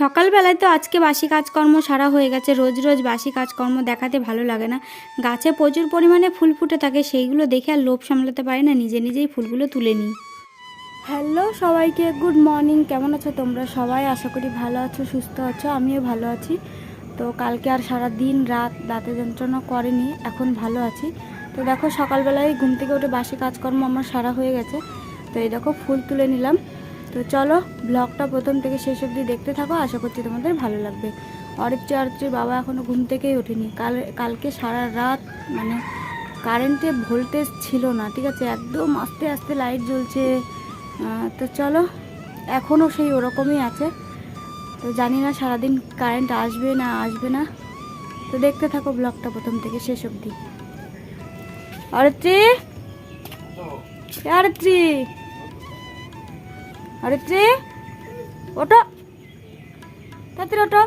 সকালবেলায় তো আজকে বাসি কাজকর্ম সারা হয়ে গেছে। রোজ রোজ বাসি কাজকর্ম দেখাতে ভালো লাগে না। গাছে প্রচুর পরিমাণে ফুল ফুটে থাকে, সেইগুলো দেখে আর লোভ সামলাতে পারি না, নিজে নিজেই ফুলগুলো তুলে নিই। হ্যালো সবাইকে, গুড মর্নিং। কেমন আছো তোমরা সবাই? আশা করি ভালো আছো, সুস্থ আছো, আমিও ভালো আছি। তো কালকে আর সারা দিন রাত দাঁতে যন্ত্রণা করেনি, এখন ভালো আছি। তো দেখো সকালবেলায় ঘুম থেকে উঠে বাসি কাজকর্ম আমার সারা হয়ে গেছে। তো এই দেখো ফুল তুলে নিলাম। তো চলো ব্লগটা প্রথম থেকে শেষ অবধি দেখতে থাকো আশা করছি তোমাদের ভালো লাগবে। অরিত্রি অরিত্রির বাবা এখনও ঘুম থেকেই ওঠেনি। কাল কালকে সারা রাত মানে কারেন্টে ভোল্টেজ ছিল না ঠিক আছে? একদম আস্তে আস্তে লাইট জ্বলছে। তো চলো এখনও সেই ওরকমই আছে। তো জানি না সারাদিন কারেন্ট আসবে না আসবে না। তো দেখতে থাকো ব্লগটা প্রথম থেকে শেষ অবধি। অরিত্রি? এ অরিত্রি অরিত্রি ওটো তাড়াতাড়ি ওটো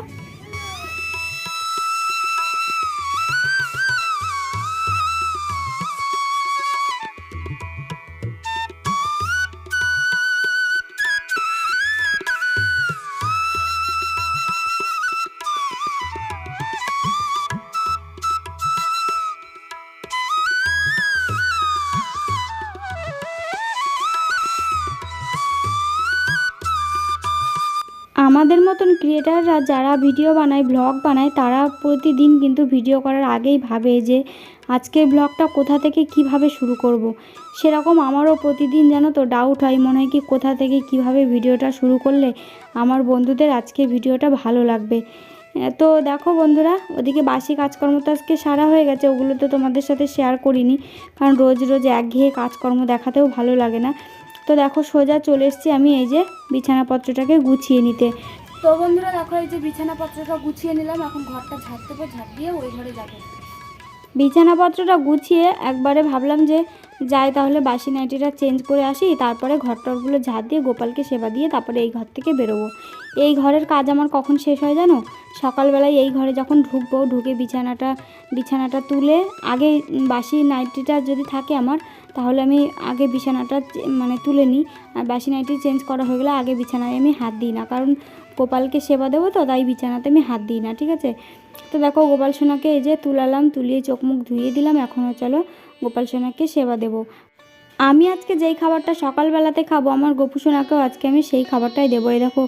ক্রিয়েটাররা যারা ভিডিও বানায় ব্লগ বানায়, তারা প্রতিদিন কিন্তু ভিডিও করার আগেই ভাবে যে আজকের ব্লগটা কোথা থেকে কীভাবে শুরু করব। সেরকম আমারও প্রতিদিন যেন তো ডাউট হয়, মনে হয় কি কোথা থেকে কীভাবে ভিডিওটা শুরু করলে আমার বন্ধুদের আজকে ভিডিওটা ভালো লাগবে। তো দেখো বন্ধুরা, ওদিকে বাসি কাজকর্ম তো আজকে সারা হয়ে গেছে, ওগুলো তো তোমাদের সাথে শেয়ার করিনি, কারণ রোজ রোজ একঘেয়ে কাজকর্ম দেখাতেও ভালো লাগে না। তো দেখো সোজা চলে এসেছি আমি এই যে বিছানাপত্রটাকে গুছিয়ে নিতে। তো বন্ধুরা, দেখো এই যে বিছানাপত্রটা গুছিয়ে নিলাম। এখন ঘরটা ঝাড় দেবো, ঝাড় দিয়ে ওই ঘরে যাব। বিছানাপত্রটা গুছিয়ে একবারে ভাবলাম যে যাই তাহলে বাসি নাইটিটা চেঞ্জ করে আসি, তারপরে ঘরটরগুলো ঝাড় দিয়ে গোপালকে সেবা দিয়ে তারপরে এই ঘর থেকে বেরোবো। এই ঘরের কাজ আমার কখন শেষ হয় জানো? সকালবেলায় এই ঘরে যখন ঢুকবো, ঢুকে বিছানাটা বিছানাটা তুলে আগে বাসি নাইটিটা যদি থাকে আমার, তাহলে আমি আগে বিছানাটা মানে তুলে নিই। আর বাসি নাইটি চেঞ্জ করা হয়ে গেলে আগে বিছানায় আমি হাত দিই না। কারণ গোপালকে সেবা দেবো তো, তাই বিছানাতে আমি হাত দিই না, ঠিক আছে? তো দেখো গোপাল সোনাকে এই যে তুলালাম, তুলিয়ে চোখ মুখ ধুয়ে দিলাম, এখনও চলো গোপাল সোনাকে সেবা দেবো। আমি আজকে যেই খাবারটা সকালবেলাতে খাব, আমার গোপু সোনাকেও আজকে আমি সেই খাবারটাই দেবো। এই দেখো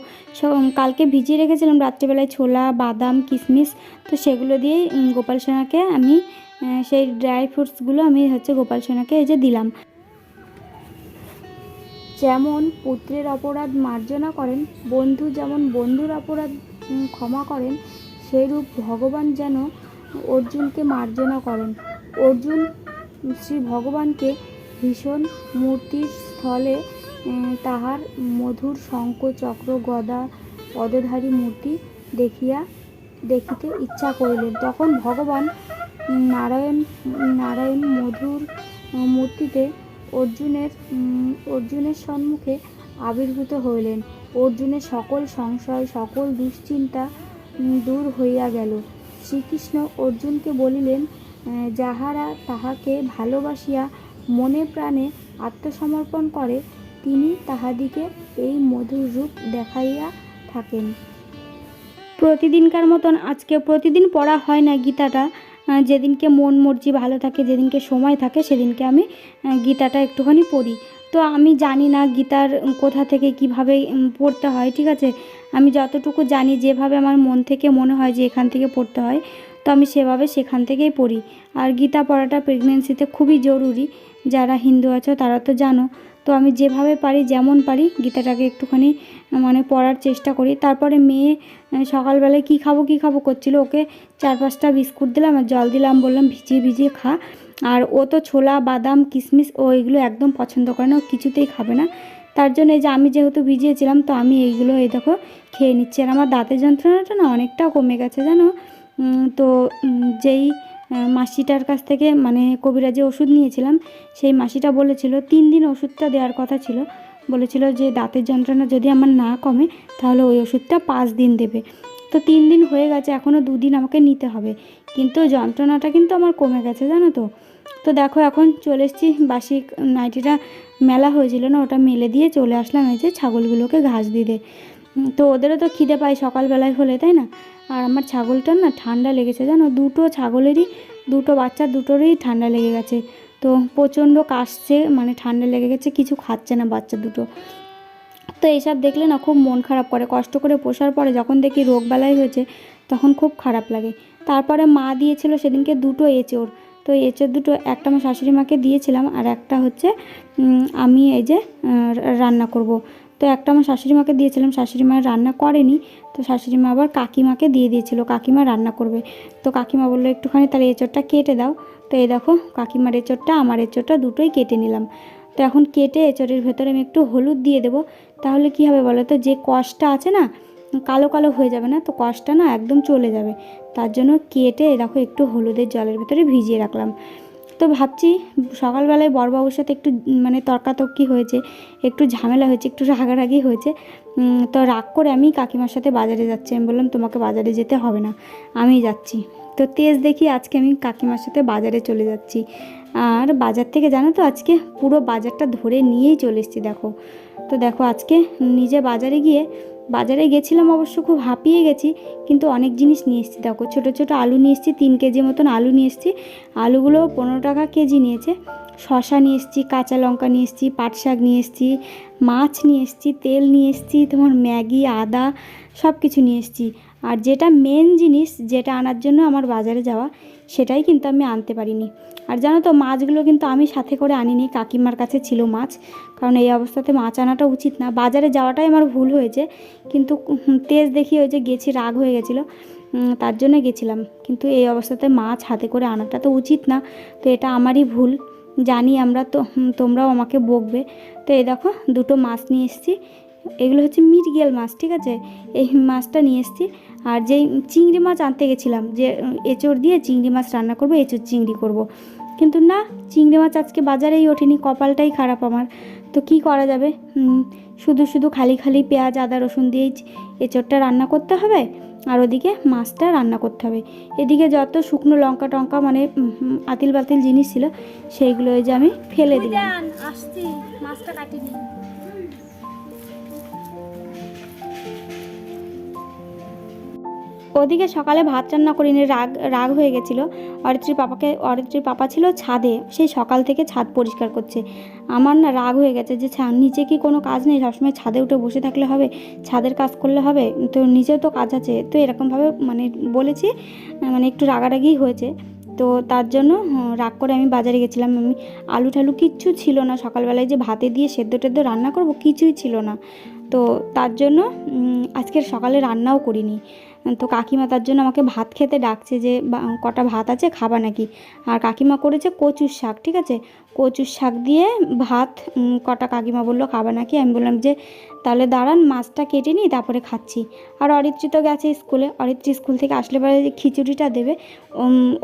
কালকে ভিজিয়ে রেখেছিলাম রাত্রিবেলায় ছোলা, বাদাম, কিশমিশ, তো সেগুলো দিয়েই গোপাল সোনাকে আমি সেই ড্রাই ফ্রুটসগুলো আমি হচ্ছে গোপাল সোনাকে এই যে দিলাম। যেমন পুত্রের অপরাধ মার্জনা করেন, বন্ধু যেমন বন্ধুর অপরাধ ক্ষমা করেন সেইরূপ ভগবান যেন অর্জুনকে মার্জনা করেন। অর্জুন শ্রী ভগবানকে ভীষণ মূর্তির স্থলে তাহার মধুর শঙ্খ চক্র গদা পদধারী মূর্তি দেখিয়া, দেখিতে ইচ্ছা করিলেন। তখন ভগবান নারায়ণ নারায়ণ মধুর মূর্তিতে অর্জুনের অর্জুনের সম্মুখে আবির্ভূত হইলেন। অর্জুনের সকল সংশয়, সকল দুশ্চিন্তা দূর হইয়া গেল। শ্রীকৃষ্ণ অর্জুনকে বলিলেন যাহারা তাহাকে ভালোবাসিয়া মনে প্রাণে আত্মসমর্পণ করে, তিনি তাহাদিকে এই মধুর রূপ দেখাইয়া থাকেন। প্রতিদিনকার মতন আজকে প্রতিদিন পড়া হয় না গীতাটা। যেদিনকে মন মর্জি ভালো থাকে, যেদিনকে সময় থাকে, সেদিনকে আমি গীতাটা একটুখানি পড়ি। তো আমি জানি না গীতার কোথা থেকে কীভাবে পড়তে হয়, ঠিক আছে? আমি যতটুকু জানি, যেভাবে আমার মন থেকে মনে হয় যে এখান থেকে পড়তে হয়, তো আমি সেভাবে সেখান থেকেই পড়ি। আর গীতা পড়াটা প্রেগনেন্সিতে খুবই জরুরি। যারা হিন্দু আছো, তারা তো জানো। তো আমি যেভাবে পারি, যেমন পারি, গীতাটাকে একটুখানি মানে পড়ার চেষ্টা করি। তারপরে মেয়ে সকালবেলায় কী খাব কী খাব করছিল ওকে চার পাঁচটা বিস্কুট দিলাম আর জল দিলাম, বললাম ভিজিয়ে ভিজিয়ে খা। আর ও তো ছোলা, বাদাম, কিশমিশ, ও এগুলো একদম পছন্দ করে না, ও কিছুতেই খাবে না। তার জন্য এই যে আমি যেহেতু ভিজিয়েছিলাম, তো আমি এইগুলো, এই দেখো, খেয়ে নিচ্ছি। আর আমার দাঁতের যন্ত্রণাটা না অনেকটা কমে গেছে, জানো? তো যেই মাসিটার কাছ থেকে মানে কবিরাজে ওষুধ নিয়েছিলাম। সেই মাসিটা বলেছিল, তিন দিন ওষুধটা দেওয়ার কথা ছিল। বলেছিল যে দাঁতের যন্ত্রণা যদি আমার না কমে, তাহলে ওই ওষুধটা পাঁচ দিন দেবে। তো তিন দিন হয়ে গেছে এখনও দুদিন আমাকে নিতে হবে। কিন্তু যন্ত্রণাটা কিন্তু আমার কমে গেছে, জানো তো। তো দেখো, এখন চলে এসেছি বাসি নাইটিটা মেলা হয়েছিল না, ওটা মেলে দিয়ে চলে আসলাম এই যে ছাগলগুলোকে ঘাস দিতে তো ওদেরও তো খিদে পায় সকালবেলায় হলে, তাই না? আর আমার ছাগলটার না ঠান্ডা লেগেছে, জানো? দুটো ছাগলেরই, দুটো বাচ্চা দুটোরই ঠান্ডা লেগে গেছে। তো প্রচণ্ড কাশছে মানে ঠান্ডা লেগে গেছে, কিছু খাচ্ছে না বাচ্চা দুটো। তো এইসব দেখলে না খুব মন খারাপ করে। কষ্ট করে পোষার পরে যখন দেখি রোগবালাই হয়েছে, তখন খুব খারাপ লাগে। তারপরে মা দিয়েছিল সেদিনকে দুটো এঁচোর তো এঁচোড় দুটো একটা আমার শাশুড়ি মাকে দিয়েছিলাম, আর একটা হচ্ছে আমি এই যে রান্না করব। তো একটা আমার শাশুড়ি মাকে দিয়েছিলাম, শাশুড়ি মা রান্না করেনি। তো শাশুড়ি মা আবার কাকিমাকে দিয়ে দিয়েছিল, কাকিমা রান্না করবে। তো কাকিমা বলল, একটুখানি তাহলে এঁচোড়টা কেটে দাও। তো এই দেখো, কাকিমার এঁচোড়টা, আমার এঁচোড়টা দুটোই কেটে নিলাম। তো এখন কেটে এঁচোড়ের ভেতরে আমি একটু হলুদ দিয়ে দেবো। তাহলে কি হবে বলো তো, যে কষটা আছে না, কালো কালো হয়ে যাবে না, তো কষটা না একদম চলে যাবে। তার জন্য কেটে দেখো একটু হলুদের জলের ভেতরে ভিজিয়ে রাখলাম। তো ভাবছি সকালবেলায় বড়বাবুর সাথে একটু মানে তর্কাতর্কি হয়েছে, একটু ঝামেলা হয়েছে, একটু রাগারাগি হয়েছে। তো রাগ করে আমি কাকিমার সাথে বাজারে যাচ্ছি। আমি বললাম, তোমাকে বাজারে যেতে হবে না, আমি যাচ্ছি। তো তেজ দেখি আজকে আমি কাকিমার সাথে বাজারে চলে যাচ্ছি। আর বাজার থেকে, জানো তো আজকে পুরো বাজারটা ধরে নিয়েই চলে এসেছি, দেখো। তো দেখো আজকে নিজে বাজারে গিয়ে বাজারে গেছিলাম অবশ্য খুব হাঁপিয়ে গেছি, কিন্তু অনেক জিনিস নিয়ে এসেছি। দেখো, ছোটো ছোটো আলু নিয়ে এসেছি, তিন কেজি মতন আলু নিয়ে এসেছি। আলুগুলো পনেরো টাকা কেজি নিয়েছে। শশা নিয়ে এসেছি, কাঁচা লঙ্কা নিয়ে এসেছি, পাট শাক নিয়ে এসেছি, মাছ নিয়ে এসেছি, তেল নিয়ে এসেছি, তোমার ম্যাগি, আদা সব কিছু নিয়ে এসেছি। আর যেটা মেন জিনিস যেটা আনার জন্য আমার বাজারে যাওয়া, সেটাই কিন্তু আমি আনতে পারিনি। আর জানো তো, মাছগুলো কিন্তু আমি সাথে করে আনিনি, কাকিমার কাছে ছিল মাছ। কারণ এই অবস্থাতে মাছ আনাটা উচিত না। বাজারে যাওয়াটাই আমার ভুল হয়েছে, কিন্তু তেজ দেখি ওই যে গেছি, রাগ হয়ে গেছিল। তার জন্য গেছিলাম। কিন্তু এই অবস্থাতে মাছ হাতে করে আনাটা তো উচিত না। তো এটা আমারই ভুল। জানি আমরা তো তোমরাও আমাকে বকবে। তো এই দেখো, দুটো মাছ নিয়ে এসেছি। এগুলো হচ্ছে মিরগেল মাছ, ঠিক আছে? এই মাছটা নিয়ে এসেছি। আর যেই চিংড়ি মাছ আনতে গেছিলাম, যে এঁচোড় দিয়ে চিংড়ি মাছ রান্না করব, এঁচোড় চিংড়ি করব। কিন্তু না, চিংড়ি মাছ আজকে বাজারেই ওঠেনি, কপালটাই খারাপ আমার। তো কি করা যাবে? শুধু শুধু খালি খালি পেঁয়াজ, আদা, রসুন দিয়েই এঁচোড়টা রান্না করতে হবে, আর ওদিকে মাছটা রান্না করতে হবে। এদিকে যত শুকনো লঙ্কা টঙ্কা মানে আতিল বাতিল জিনিস ছিল, সেইগুলো যে আমি ফেলে দিলাম। ওদিকে সকালে ভাত রান্না করিনি, রাগ রাগ হয়ে গেছিল। অরিত্রীর পাপাকে, অরিত্রীর পাপা ছিল ছাদে সেই সকাল থেকে ছাদ পরিষ্কার করছে। আমার না রাগ হয়ে গেছে যে নিচে কি কোনো কাজ নেই? সবসময় ছাদে উঠে বসে থাকলে হবে, ছাদের কাজ করলে হবে, তো নিচেও তো কাজ আছে। তো এরকমভাবে মানে বলেছি মানে একটু রাগারাগি হয়েছে। তো তার জন্য রাগ করে আমি বাজারে গেছিলাম। আমি আলু ঠালু কিচ্ছু ছিল না। সকালবেলায় যে ভাতে দিয়ে সেদ্ধ টেদ্ধ রান্না করব, কিছুই ছিল না। তো তার জন্য আজকের সকালে রান্নাও করিনি। তো কাকিমা তার জন্য আমাকে ভাত খেতে ডাকছে যে কটা ভাত আছে খাবা নাকি? আর কাকিমা করেছে কচুর শাক, ঠিক আছে? কচুর শাক দিয়ে ভাত কটা কাকিমা বলল, খাবা নাকি? আমি বললাম যে, তাহলে দাঁড়ান, মাছটা কেটে নিই, তারপরে খাচ্ছি। আর অরিত্রি তো গেছে স্কুলে। অরিত্রি স্কুল থেকে আসলে পরে খিচুড়িটা দেবে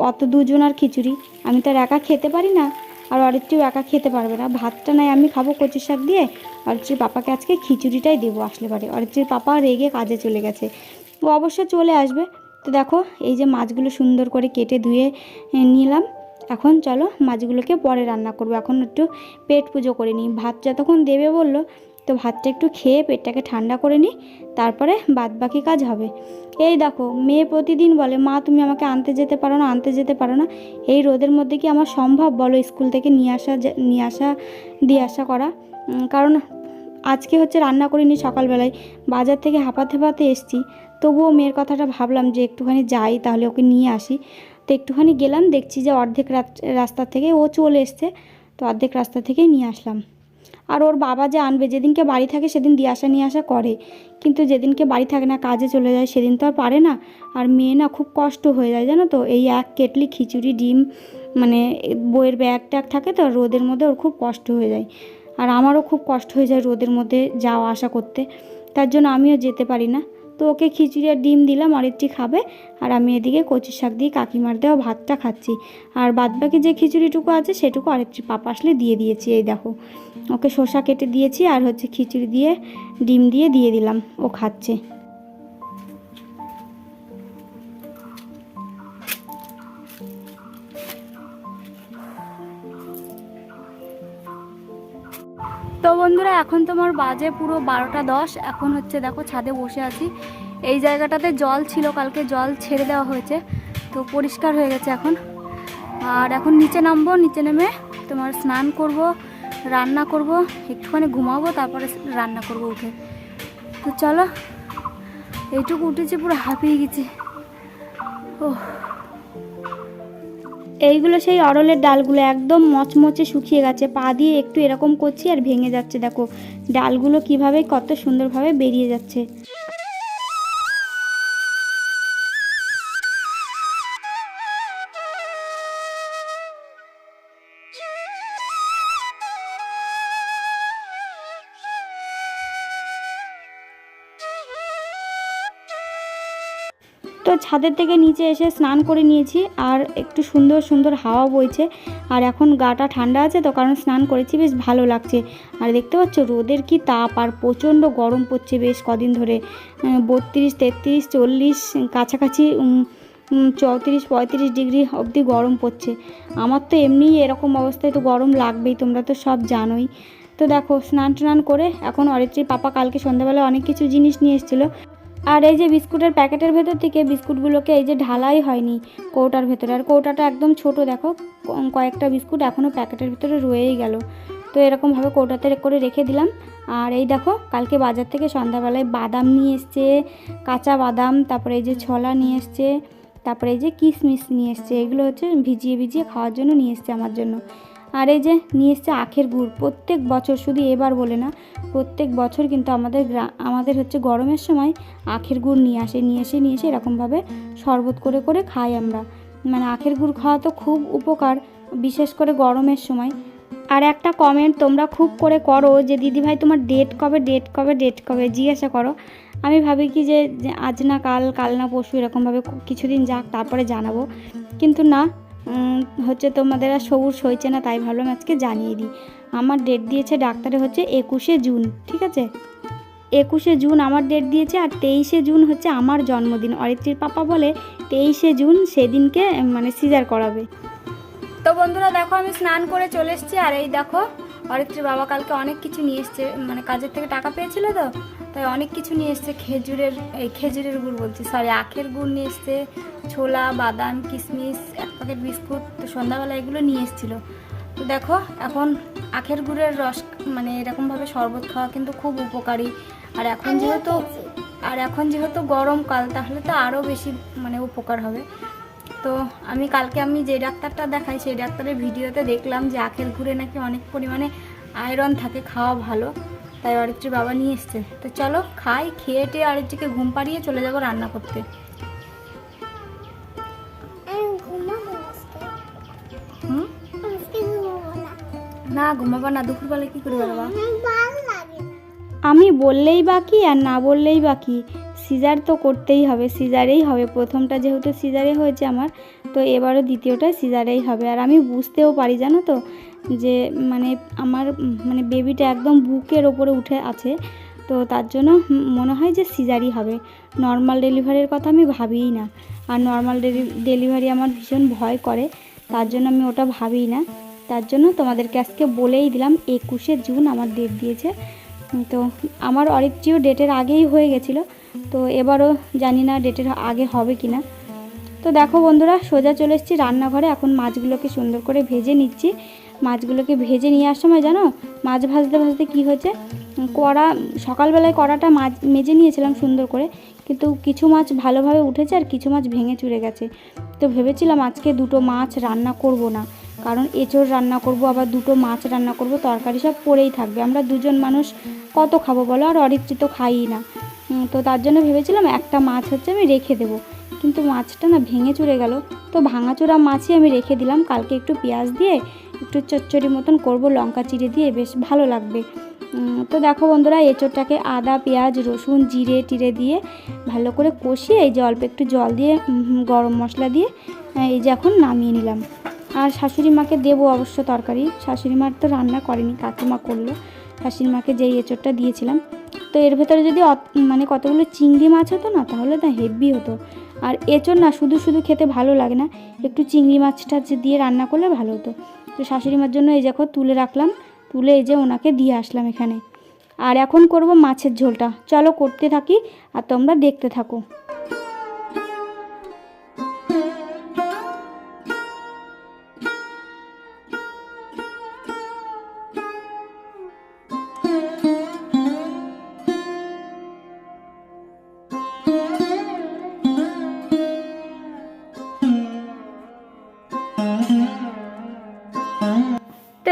অত দুজন আর খিচুড়ি। আমি তো আর একা খেতে পারি না। আর অরিত্রিও একা খেতে পারবে না। ভাতটা নাই, আমি খাব কচুর শাক দিয়ে। অরিত্রির পাপাকে আজকে খিচুড়িটাই দেবো আসলে পারে। অরিত্রির পাপা রেগে কাজে চলে গেছে। ও অবশ্য চলে আসবে। তো দেখো, এই যে মাছগুলো সুন্দর করে কেটে ধুয়ে নিলাম। এখন চলো মাছগুলোকে পরে রান্না করব। এখন একটু পেট পুজো করে নিই। ভাত যতক্ষণ দেবে বলল, তো ভাতটা একটু খেয়ে পেটটাকে ঠান্ডা করে নিই। তারপরে বাদ বাকি কাজ হবে। এই দেখো, মেয়ে প্রতিদিন বলে, মা, তুমি আমাকে আনতে যেতে পারো না, আনতে যেতে পারো না। এই রোদের মধ্যে কি আমার সম্ভব বলো, স্কুল থেকে নিয়ে আসা নিয়ে আসা, দিয়ে আসা করা? কারণ আজকে হচ্ছে রান্না করিনি সকালবেলায়। বাজার থেকে হাঁপাতে হাঁপাতে এসছি। তবুও মেয়ের কথাটা ভাবলাম যে একটুখানি যাই, তাহলে ওকে নিয়ে আসি। তো একটুখানি গেলাম, দেখছি যে অর্ধেক রাস্তা থেকে ও চলে এসছে, তো অর্ধেক রাস্তা থেকেই নিয়ে আসলাম। আর ওর বাবা যে আনবে, যেদিনকে বাড়ি থাকে সেদিন দিয়ে আসা, নিয়ে আসা করে। কিন্তু যেদিনকে বাড়ি থাকে না, কাজে চলে যায়, সেদিন তো আর পারে না। আর মেয়ে না খুব কষ্ট হয়ে যায়, জানো তো? এই এক কেটলি খিচুড়ি, ডিম মানে বইয়ের ব্যাগ ট্যাগ থাকে তো, রোদের মধ্যে ওর খুব কষ্ট হয়ে যায়। আর আমারও খুব কষ্ট হয়ে যায় রোদের মধ্যে যাওয়া, আসা করতে। তার জন্য আমিও যেতে পারি না। তো ওকে খিচুড়ি আর ডিম দিলাম অরিত্রি খাবে। আর আমি এদিকে কচু শাক দিয়ে কাকিমার দেওয়া ভাতটা খাচ্ছি। আর বাদবাকি যে খিচুড়িটুকু আছে, সেটুকু আরেকটি পাপা আসলে দিয়ে দিয়েছি, এই দেখো। ওকে শসা কেটে দিয়েছি, আর হচ্ছে খিচুড়ি দিয়ে, ডিম দিয়ে দিয়ে দিলাম, ও খাচ্ছে। বন্ধুরা, এখন তোমার বাজে পুরো বারোটা দশ। এখন হচ্ছে দেখো ছাদে বসে আছি। এই জায়গাটাতে জল ছিল, কালকে জল ছেড়ে দেওয়া হয়েছে, তো পরিষ্কার হয়ে গেছে এখন। আর এখন নিচে নামবো, নিচে নেমে তোমার স্নান করব, রান্না করব, একটুখানি ঘুমাবো, তারপরে রান্না করব উঠে। তো চলো, এইটুকু উঠেছি, পুরো হাঁপিয়ে গেছি। ও এইগুলো সেই অরলের ডালগুলো একদম মচমচে শুকিয়ে গেছে। পা দিয়ে একটু এরকম করছি আর ভেঙে যাচ্ছে, দেখো। ডালগুলো কীভাবে কত সুন্দরভাবে বেরিয়ে যাচ্ছে। ছাদের থেকে নিচে এসে স্নান করে নিয়েছি আর একটু সুন্দর সুন্দর হাওয়া বইছে। আর এখন গাটা ঠান্ডা আছে তো কারণ স্নান করেছি, বেশ ভালো লাগছে। আর দেখতে পাচ্ছ রোদের কি তাপ আর প্রচণ্ড গরম পড়ছে বেশ কদিন ধরে। বত্রিশ, তেত্রিশ, চল্লিশ, কাছাকাছি চৌত্রিশ, পঁয়ত্রিশ ডিগ্রি অবধি গরম পড়ছে। আমার তো এমনিই এরকম অবস্থায় তো গরম লাগবেই, তোমরা তো সব জানোই। তো দেখো স্নান টান করে এখন অরিত্রীর পাপা কালকে সন্ধ্যাবেলা অনেক কিছু জিনিস নিয়ে এসেছিল। আর এই যে বিস্কুটের প্যাকেটের ভেতর থেকে বিস্কুটগুলোকে এই যে ঢালাই হয়নি কৌটার ভেতরে। আর কৌটাটা একদম ছোট, দেখো কয়েকটা বিস্কুট এখনও প্যাকেটের ভিতরে রয়েই গেল। তো এরকমভাবে কৌটাতে করে রেখে দিলাম। আর এই দেখো, কালকে বাজার থেকে সন্ধ্যাবেলায় বাদাম নিয়ে এসছে, কাঁচা বাদাম, তারপরে এই যে ছোলা নিয়ে এসছে, তারপরে এই যে কিশমিশ নিয়ে এসছে, এগুলো হচ্ছে ভিজিয়ে ভিজিয়ে খাওয়ার জন্য নিয়ে এসছে আমার জন্য। আর এই যে নিয়ে এসছে আখের গুড়। প্রত্যেক বছর শুধু এবার বলে না, প্রত্যেক বছর কিন্তু আমাদের আমাদের হচ্ছে গরমের সময় আখের গুড় নিয়ে আসে, নিয়ে এসে নিয়ে এসে এরকমভাবে শরবত করে করে খাই আমরা। মানে আখের গুড় খাওয়া তো খুব উপকার, বিশেষ করে গরমের সময়। আর একটা কমেন্ট তোমরা খুব করে করো যে দিদি ভাই তোমার ডেট কবে ডেট কবে ডেট কবে? জিজ্ঞাসা করো। আমি ভাবি কি যে আজ না কাল কাল না পরশু এরকমভাবে কিছুদিন যাক, তারপরে জানাব। কিন্তু না হচ্ছে তোমাদের আর সবুজ হয়েছে না, তাই ভাবলাম আজকে জানিয়ে দিই। আমার ডেট দিয়েছে ডাক্তারে হচ্ছে একুশে জুন, ঠিক আছে? একুশে জুন আমার ডেট দিয়েছে আর তেইশে জুন হচ্ছে আমার জন্মদিন। অরিত্রীর পাপা বলে তেইশে জুন সেদিনকে মানে সিজার করাবে। তো বন্ধুরা দেখো আমি স্নান করে চলে এসেছি আর এই দেখো অরিত্রীর বাবা কালকে অনেক কিছু নিয়ে এসছে মানে কাজের থেকে টাকা পেয়েছিল তো তাই অনেক কিছু নিয়ে এসছে খেজুরের এই খেজুরের গুড় বলছি সরি আখের গুড় নিয়ে এসছে ছোলা বাদাম কিশমিশ এক প্যাকেট বিস্কুট তো সন্ধ্যাবেলা এগুলো নিয়ে এসেছিল। তো দেখো এখন আখের গুড়ের রস মানে এরকমভাবে শরবত খাওয়া কিন্তু খুব উপকারী। আর এখন যেহেতু আর এখন যেহেতু গরমকাল তাহলে তো আরও বেশি মানে উপকার হবে। তো আমি কালকে আমি যে ডাক্তারটা দেখাই সেই ডাক্তারের ভিডিওতে দেখলাম যে আখের ঘুরে নাকি অনেক পরিমাণে আয়রন থাকে খাওয়া ভালো। তাই অরিত্রীর বাবা নিয়ে এসছে। তো চলো খাই খেয়ে টেয়ে অরিত্রীকে ঘুম পাড়িয়ে চলে যাব রান্না করতে। না। না ঘুমাবো না দুপুরবেলা কী করে না। আমি বললেই বাকি আর না বললেই বাকি সিজার তো করতেই হবে, সিজারেই হবে। প্রথমটা যেহেতু সিজারে হয়েছে আমার, তো এবারও দ্বিতীয়টা সিজারেই হবে। আর আমি বুঝতেও পারি, জানো তো, যে মানে আমার মানে বেবিটা একদম বুকের ওপরে উঠে আছে, তো তার জন্য মনে হয় যে সিজারই হবে। নর্মাল ডেলিভারির কথা আমি ভাবিই না। আর নর্মাল ডেলিভারি আমার ভীষণ ভয় করে, তার জন্য আমি ওটা ভাবিই না। তার জন্য তোমাদেরকে আজকে বলেই দিলাম, একুশে জুন আমার ডেট দিয়েছে। তো আমার অরিত্রিও ডেটের আগেই হয়ে গেছিল। তো এবারও জানি না ডেটের আগে হবে কি না তো দেখো বন্ধুরা, সোজা চলে এসেছি রান্নাঘরে। এখন মাছগুলোকে সুন্দর করে ভেজে নিচ্ছি। মাছগুলোকে ভেজে নিয়ে আসার সময় জানো, মাছ ভাজতে ভাজতে কি হয়েছে? কড়া, সকালবেলায় কড়াটা মাছ, মেজে নিয়েছিলাম সুন্দর করে। কিন্তু কিছু মাছ ভালোভাবে উঠেছে আর কিছু মাছ ভেঙে চুরে গেছে। তো ভেবেছিলাম আজকে দুটো মাছ রান্না করব না। কারণ এঁচোড় রান্না করব, আবার দুটো মাছ রান্না করব, তরকারি সব পড়েই থাকবে। আমরা দুজন মানুষ কত খাব বলো? আর অরিত্রি তো খাইই না। তো তার জন্য ভেবেছিলাম একটা মাছ হচ্ছে আমি রেখে দেবো। কিন্তু মাছটা না ভেঙে চুরে গেল। তো ভাঙাচোরা মাছই আমি রেখে দিলাম। কালকে একটু পেঁয়াজ দিয়ে একটু চচ্চড়ি মতন করব, লঙ্কা চিড়ে দিয়ে বেশ ভালো লাগবে। তো দেখো বন্ধুরা, এঁচোড়টাকে আদা, পেঁয়াজ, রসুন, জিরে, টিরে দিয়ে ভালো করে কষিয়ে এই যে অল্প একটু জল দিয়ে গরম মশলা দিয়ে এই যে এখন নামিয়ে নিলাম। আর শাশুড়ি মাকে দেবো অবশ্য তরকারি। শাশুড়ি মার তো রান্না করেনি, কাকিমা করল। শাশুড়ি মাকে যেই এঁচোড়টা দিয়েছিলাম, তো এর ভেতরে যদি মানে কতগুলো চিংড়ি মাছ হতো না, তাহলে তা হেভি হতো। আর এঁচোড় না, শুধু শুধু খেতে ভালো লাগে না, একটু চিংড়ি মাছটা দিয়ে রান্না করলে ভালো হতো। তো শাশুড়ি মার জন্য এই দেখো, তুলে রাখলাম, তুলে এই যে ওনাকে দিয়ে আসলাম এখানে। আর এখন করব মাছের ঝোলটা। চলো করতে থাকি, আর তোমরা দেখতে থাকো।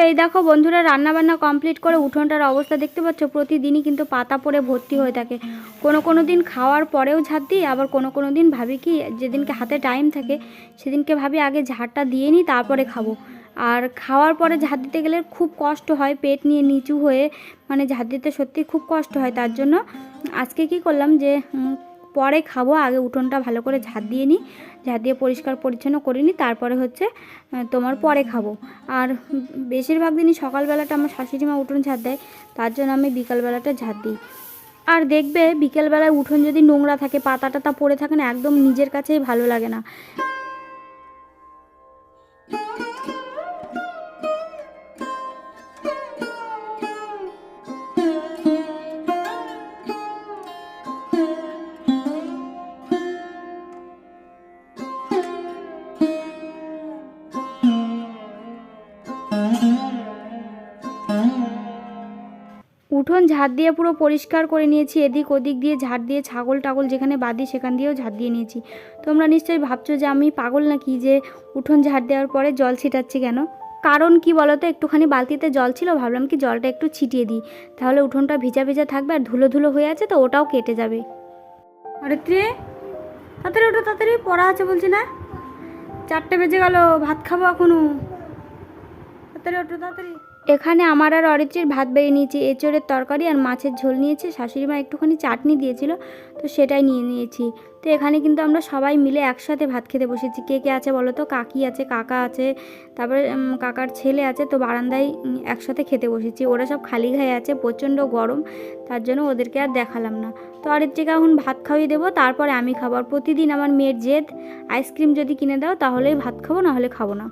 এই দেখো বন্ধুরা রান্না বান্না কমপ্লিট করে উঠোনটার অবস্থা দেখতে পাচ্ছ? প্রতিদিনই কিন্তু পাতা পড়ে ভর্তি হয়ে থাকে। কোনো কোনো দিন খাওয়ার পরেও ঝাড় দিই, আবার কোনো কোনো দিন ভাবি কি, যেদিনকে হাতে টাইম থাকে, সেদিনকে ভাবি আগে ঝাড়টা দিয়ে নিই, তারপরে খাব। আর খাওয়ার পরে ঝাড় দিতে গেলে খুব কষ্ট হয়, পেট নিয়ে নিচু হয়ে মানে ঝাড় দিতে সত্যি খুব কষ্ট হয়। তার জন্য আজকে কি করলাম যে পরে খাব, আগে উঠোনটা ভালো করে ঝাঁট দিয়ে নিই, ঝাঁট দিয়ে পরিষ্কার পরিচ্ছন্ন করে নিই, তারপরে হচ্ছে তোমার পরে খাব। আর বেশিরভাগ দিনই সকালবেলাটা আমার শাশুড়ি মা উঠোন ঝাঁট দেয়, তার জন্য আমি বিকালবেলাটা ঝাঁট দিই। আর দেখবে, বিকেলবেলায় উঠোন যদি নোংরা থাকে, পাতা টাতা পড়ে থাকে না, একদম নিজের কাছেই ভালো লাগে না। ঝাড় দিয়ে পুরো পরিষ্কার করে নিয়েছি, এদিক ওদিক দিয়ে ঝাড় দিয়ে ছাগল টাগল যেখানে বাঁধি সেখান দিয়েও ঝাড় দিয়ে নিয়েছি। তোমরা নিশ্চয়ই ভাবছ যে আমি পাগল নাকি যে উঠোন ঝাড় দেওয়ার পরে জল ছিটাচ্ছি কেন? কারণ কি বলো তো একটুখানি বালতিতে জল ছিল, ভাবলাম কি জলটা একটু ছিটিয়ে দিই। তাহলে উঠোনটা ভিজা ভিজা থাকবে আর ধুলো ধুলো হয়ে আছে তো ওটাও কেটে যাবে। আরে ত্রে তাড়াতাড়ি ওটা তাড়াতাড়ি, পড়া আছে বলছি না। চারটে বেজে গেল, ভাত খাব এখনও। তাড়াতাড়ি ওঠো, তাড়াতাড়ি। এখানে আমার আর অরিত্রির ভাত বেরিয়ে নিয়েছি, এঁচড়ের তরকারি আর মাছের ঝোল নিয়েছে শাশুড়ি মা একটুখানি চাটনি দিয়েছিল, তো সেটাই নিয়ে নিয়েছি। তো এখানে কিন্তু আমরা সবাই মিলে একসাথে ভাত খেতে বসেছি। কে কে আছে বলো তো? কাকি আছে, কাকা আছে, তারপরে কাকার ছেলে আছে, তো বারান্দায় একসাথে খেতে বসেছি। ওরা সব খালি গায়ে আছে, প্রচণ্ড গরম, তার জন্য ওদেরকে আর দেখালাম না। তো অরিত্রিকে এখন ভাত খাইয়ে দেবো, তারপরে আমি খাব। আর প্রতিদিন আমার মেয়ের জেদ, আইসক্রিম যদি কিনে দাও তাহলেই ভাত খাব না হলে খাব না।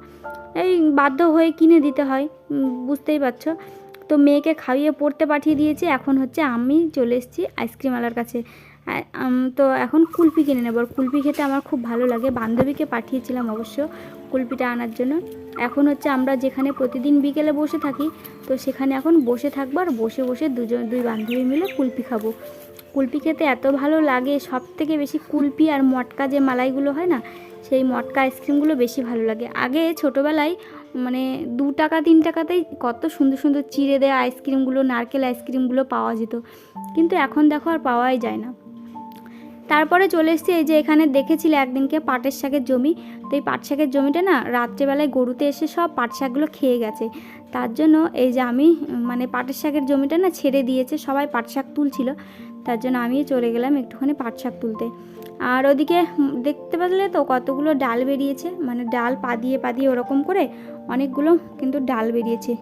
এই বাধ্য হয়ে কিনে দিতে হয় বুঝতেই পারছ? তো মেয়েকে খাইয়ে পড়তে পাঠিয়ে দিয়েছি, এখন হচ্ছে আমি চলে এসেছি আইসক্রিমওয়ালার কাছে। তো এখন কুলফি কিনে নেব। আর কুলফি খেতে আমার খুব ভালো লাগে। বান্ধবীকে পাঠিয়েছিলাম অবশ্য কুলফিটা আনার জন্য। এখন হচ্ছে আমরা যেখানে প্রতিদিন বিকেলে বসে থাকি, তো সেখানে এখন বসে থাকব আর বসে বসে দুজন, দুই বান্ধবী মিলে কুলফি খাব। কুলফি খেতে এত ভালো লাগে সব থেকে বেশি কুলফি আর মটকা যে মালাইগুলো হয় না, সেই মটকা আইসক্রিমগুলো বেশি ভালো লাগে। আগে ছোটোবেলায় মানে দু টাকা, তিন টাকাতেই কত সুন্দর সুন্দর চিড়ে দেওয়া আইসক্রিমগুলো, নারকেল আইসক্রিমগুলো পাওয়া যেত। কিন্তু এখন দেখো আর পাওয়াই যায় না। তারপরে চলে এসেছি এই যে এখানে দেখেছিলে একদিনকে পাটের শাকের জমি। তো এই পাট শাকের জমিটা না রাত্রেবেলায় গরুতে এসে সব পাট শাকগুলো খেয়ে গেছে। তার জন্য এই যে আমি মানে পাটের শাকের জমিটা না ছেড়ে দিয়েছে, সবাই পাট শাক তুলছিল। তার জন্য আমি চলে গেলাম একটুখানি পাট শাক তুলতে। আর ওদিকে দেখতে পেলে তো কতগুলো ডাল বেরিয়েছে মানে ডাল পা দিয়ে পা দিয়ে ওরকম করে অনেকগুলো কিন্তু ডাল বেরিয়েছে।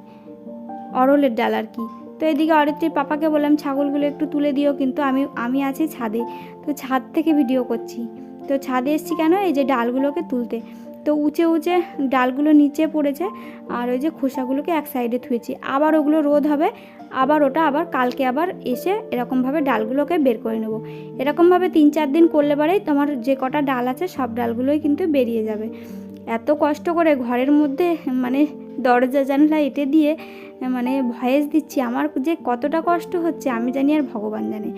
অরলের ডাল আর কি। তো এদিকে অরিত্রীর পাপাকে বললাম, ছাগলগুলো একটু তুলে দিও কিন্তু আমি আমি আছি ছাদে। তো ছাদ থেকে ভিডিও করছি। তো ছাদে এসেছি কেন? এই যে ডালগুলোকে তুলতে। তো উঁচে উঁচে ডালগুলো নিচে পড়েছে আর ওই যে খোসাগুলোকে এক সাইডে থুয়েছি। আবার ওগুলো রোদ হবে, আবার ওটা আবার কালকে আবার এসে এরকমভাবে ডালগুলোকে বের করে নেব। এরকমভাবে তিন চার দিন করলে পরেই তোমার যে কটা ডাল আছে সব ডালগুলোই কিন্তু বেরিয়ে যাবে। এত কষ্ট করে ঘরের মধ্যে মানে দরজা জানলা এঁটে দিয়ে মানে ভয়েস দিচ্ছি, আমার যে কতটা কষ্ট হচ্ছে, আমি জানি আর ভগবান জানে।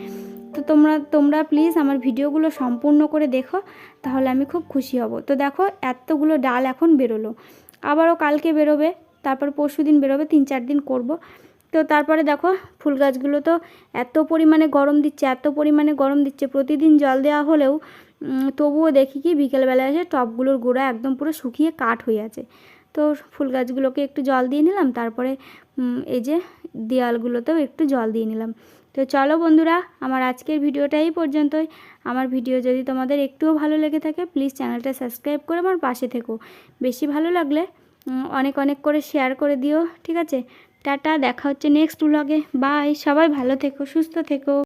তো তোমরা তোমরা প্লিজ আমার ভিডিওগুলো সম্পূর্ণ করে দেখো, তাহলে আমি খুব খুশি হব। তো দেখো, এতগুলো ডাল এখন বেরোলো। আবারও কালকে বেরোবে, তারপর পরশু দিন বেরোবে, তিন চার দিন করব। তো তারপরে দেখো, ফুল গাছগুলো তো এত পরিমাণে গরম দিচ্ছে, এত পরিমাণে গরম দিচ্ছে, প্রতিদিন জল দেওয়া হলেও তবুও দেখি কি বিকেলবেলা এসে টবগুলোর গোড়া একদম পুরো শুকিয়ে কাঠ হয়ে আছে। তো ফুল গাছগুলোকে একটু জল দিয়ে নিলাম, তারপরে এই যে দেয়ালগুলোতেও একটু জল দিয়ে নিলাম। তো চলো বন্ধুরা, আমার আজকের ভিডিওটা এই পর্যন্তই। আমার ভিডিও যদি তোমাদের একটুও ভালো লেগে থাকে প্লিজ চ্যানেলটা সাবস্ক্রাইব করে আমার পাশে থেকো। বেশি ভালো লাগলে অনেক অনেক করে শেয়ার করে দিও, ঠিক আছে? টাটা, দেখা হচ্ছে নেক্সট ব্লগে বাই সবাই ভালো থেকো, সুস্থ থেকো।